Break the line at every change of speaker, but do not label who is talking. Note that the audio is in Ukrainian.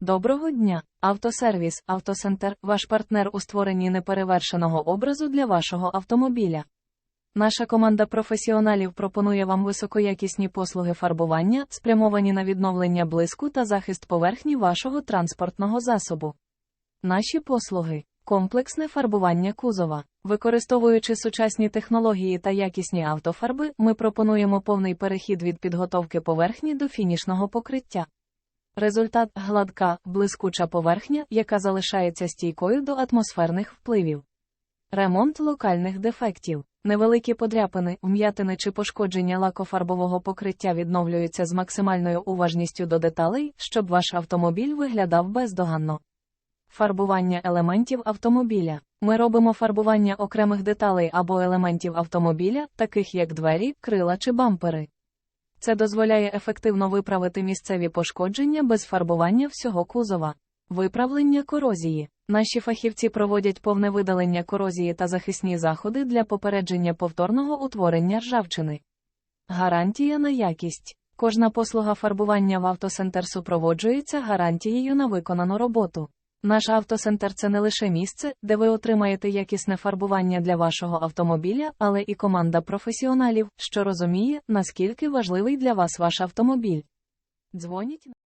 Доброго дня! Автосервіс Автосентер ваш партнер у створенні неперевершеного образу для вашого автомобіля. Наша команда професіоналів пропонує вам високоякісні послуги фарбування, спрямовані на відновлення блиску та захист поверхні вашого транспортного засобу. Наші послуги комплексне фарбування кузова. Використовуючи сучасні технології та якісні автофарби, ми пропонуємо повний перехід від підготовки поверхні до фінішного покриття. Результат гладка, блискуча поверхня, яка залишається стійкою до атмосферних впливів. Ремонт локальних дефектів. Невеликі подряпини, вм'ятини чи пошкодження лакофарбового покриття відновлюються з максимальною уважністю до деталей, щоб ваш автомобіль виглядав бездоганно. Фарбування елементів автомобіля. Ми робимо фарбування окремих деталей або елементів автомобіля, таких як двері, крила чи бампери. Це дозволяє ефективно виправити місцеві пошкодження без фарбування всього кузова. Виправлення корозії. Наші фахівці проводять повне видалення корозії та захисні заходи для попередження повторного утворення ржавчини. Гарантія на якість. Кожна послуга фарбування в автосентер супроводжується гарантією на виконану роботу. Наш автосентер це не лише місце, де ви отримаєте якісне фарбування для вашого автомобіля, але і команда професіоналів, що розуміє, наскільки важливий для вас ваш автомобіль. Дзвоніть